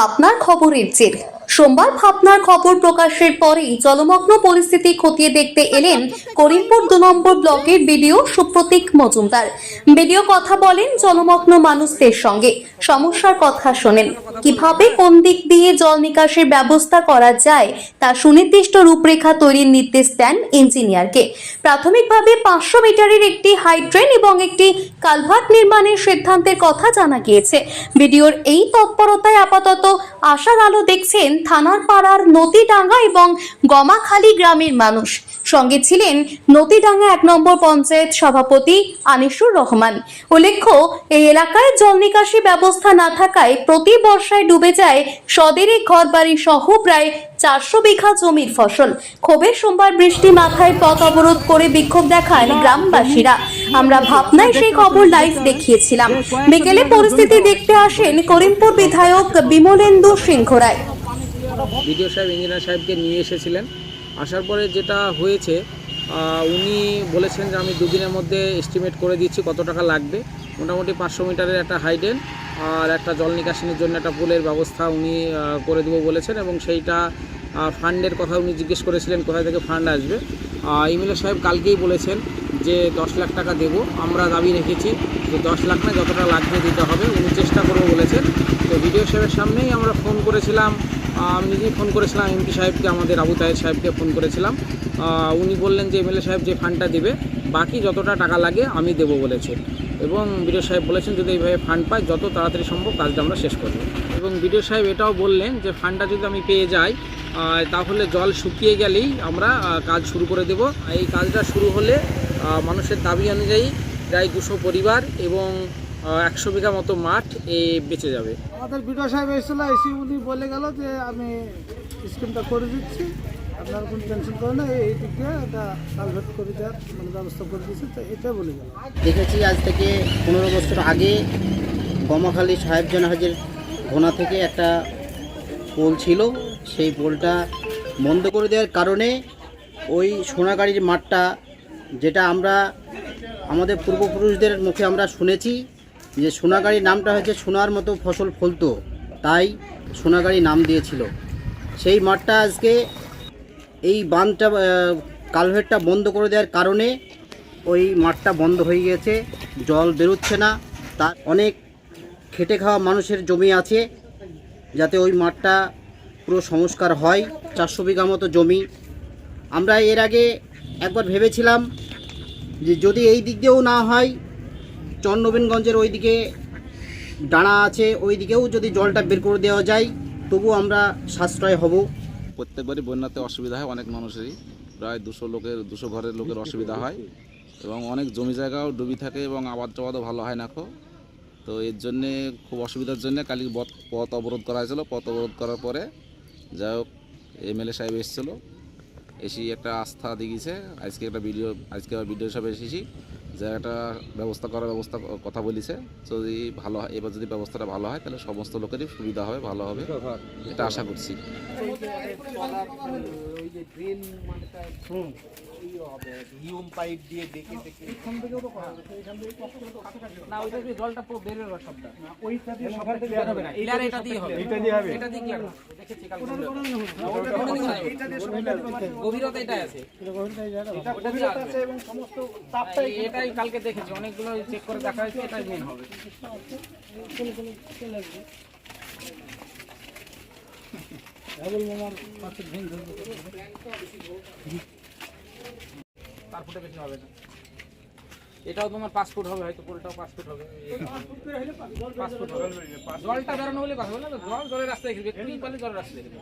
ভাবনার খবরের জের। সোমবার ভাবনার খবর প্রকাশের পরেই জলমগ্ন পরিস্থিতি খতিয়ে দেখতে এলেন করিমপুর দু নম্বর ব্লকের বিডিও সুপ্রতীক মজুমদার। বিডিও কথা বলেন জলমগ্ন মানুষদের সঙ্গে। সমস্যার কথা শোনেন। কীভাবে কোন দিক দিয়ে জল নিকাশের ব্যবস্থা করা যায় তা সুনির্দিষ্ট রূপরেখা তৈরির নির্দেশ দেন ইঞ্জিনিয়ারকে। প্রাথমিকভাবে পাঁচশো মিটারের একটি হাইড্রেন এবং একটি কালভার্ট নির্মাণের সিদ্ধান্তের কথা জানা গিয়েছে। বিডিওর এই তৎপরতায় আপাতত আশার আলো দেখছেন থানার পাড়ার নদীডাঙ্গা এবং গমাখালী গ্রামের মানুষ। সঙ্গে ছিলেন নতিডাঙ্গা এক নম্বর পঞ্চায়েত সভাপতি আনিসুর রহমান। উল্লেখ্য, এই এলাকায় জল নিকাশি ব্যবস্থা না থাকায় প্রতি বর্ষায় ডুবে যায় সদেরে ঘরবাড়ি সহ প্রায় চারশো বিঘা জমির ফসল। ক্ষোভের সোমবার বৃষ্টি মাথায় পথ অবরোধ করে বিক্ষোভ দেখান গ্রামবাসীরা। আমরা ভাবনায় সেই খবর লাইভ দেখিয়েছিলাম। বিকেলে পরিস্থিতি দেখতে আসেন করিমপুর বিধায়ক বিমলেন্দু সিংহ রায়। বিডিও সাহেব, ইঞ্জিনিয়ার সাহেবকে নিয়ে এসেছিলেন। আসার পরে যেটা হয়েছে উনি বলেছেন যে আমি দুদিনের মধ্যে এস্টিমেট করে দিচ্ছি কত টাকা লাগবে। মোটামুটি পাঁচশো মিটারের একটা হাইডেন আর একটা জল নিকাশনের জন্য একটা পুলের ব্যবস্থা উনি করে দেবো বলেছেন এবং সেইটা ফান্ডের কথা উনি জিজ্ঞেস করেছিলেন কোথায় থেকে ফান্ড আসবে। ইমিলা সাহেব কালকেই বলেছেন যে দশ লাখ টাকা দেব, আমরা দাবি রেখেছি যে দশ লাখ না যতটা লাগবে দিতে হবে। উনি চেষ্টা করব বলেছেন। তো বিডিও সাহেবের সামনেই আমরা ফোন করেছিলাম আমি নিজেই ফোন করেছিলাম এমপি সাহেবকে, আমাদের আবু তাহের সাহেবকে ফোন করেছিলাম। উনি বললেন যে এমএলএ সাহেব যে ফান্ডটা দেবে, বাকি যতটা টাকা লাগে আমি দেবো বলেছে। এবং বিডিও সাহেব বলেছেন, যদি এইভাবে ফান্ড পাই, যত তাড়াতাড়ি সম্ভব কাজটা আমরা শেষ করব। এবং বিডিও সাহেব এটাও বললেন যে ফান্ডটা যদি আমি পেয়ে যাই তাহলে জল শুকিয়ে গেলেই আমরা কাজ শুরু করে দেব। এই কাজটা শুরু হলে মানুষের দাবি অনুযায়ী প্রায় দুশো পরিবার এবং একশো বিঘা মতো মাঠ এ বেঁচে যাবে। আমাদের বিডিও সাহেব এসেছিল এসে উনি বলে গেল যে আমি স্কিমটা করে দিচ্ছি। আপনার কোনো টেনশন করে না এই দিক দিয়ে একটা কালভেট করে দেওয়ার মানে ব্যবস্থা করে দিচ্ছি তো এটা বলে গেল। দেখেছি আজ থেকে পনেরো বছর আগে গমাখালী সাহেবজান হাজের ঘোনা থেকে একটা পোল ছিল সেই পোলটা বন্ধ করে দেওয়ার কারণে ওই সোনাগাড়ির মাঠটা যেটা আমরা আমাদের পূর্বপুরুষদের মুখে আমরা শুনেছি যে সোনাগাড়ির নামটা হচ্ছে সোনার মতো ফসল ফলতো, তাই সোনাগাড়ি নাম দিয়েছিল। সেই মাঠটা আজকে এই বাঁধটা কালভেটটা বন্ধ করে দেওয়ার কারণে ওই মাঠটা বন্ধ হয়ে গেছে, জল বেরোচ্ছে না, তার অনেক খেটে খাওয়া মানুষের জমি আছে, যাতে ওই মাঠটা পুরো সংস্কার হয়, চারশো বিঘা মতো জমি। আমরা এর আগে একবার ভেবেছিলাম যে যদি এই দিক দিয়েও না হয় চন্নবীনগঞ্জের ওই দিকে ডানা আছে ওই দিকেও যদি জলটা বের করে দেওয়া যায়, তবু আমরা সাশ্রয় হব। প্রত্যেকবারই বন্যাতে অসুবিধা হয় অনেক মানুষেরই। প্রায় দুশো লোকের, দুশো ঘরের লোকের অসুবিধা হয় এবং অনেক জমি জায়গাও ডুবি থাকে এবং আবাদ টাবাদও ভালো হয় না খো তো এর জন্যে, খুব অসুবিধার জন্য কালি পথ অবরোধ করা হয়েছিল। পথ অবরোধ করার পরে যাই হোক, এমএলএ সাহেব এসেছিল। এসে একটা আস্থা দিয়েছে আজকে একটা ভিডিও, আজকে আবার ভিডিও সাহেব এসেছি। যে একটা ব্যবস্থা করার ব্যবস্থা কথা বলেছে। যদি ভালো হয় এবার যদি ব্যবস্থাটা ভালো হয় তাহলে সমস্ত লোকেরই সুবিধা হবে ভালো হবে। এটা আশা করছি। এটা এটা কালকে গভীরতা আছে। এবং সমস্ত এই- এটাই কালকে দেখেছি। অনেকগুলো চেক করে দেখা হয়েছে এটাই মেন হবে। তার ফুটে বেশি না। এটাও তোমার পাঁচ ফুট হবে হয়তো পুরোটাও পাঁচ ফুট হবে। পাঁচ ফুট হবে। জলটা বেরোনো হলে কথা বলে না জল জলের রাস্তায় দেখবে পারলে জলের রাস্তায় দেখবে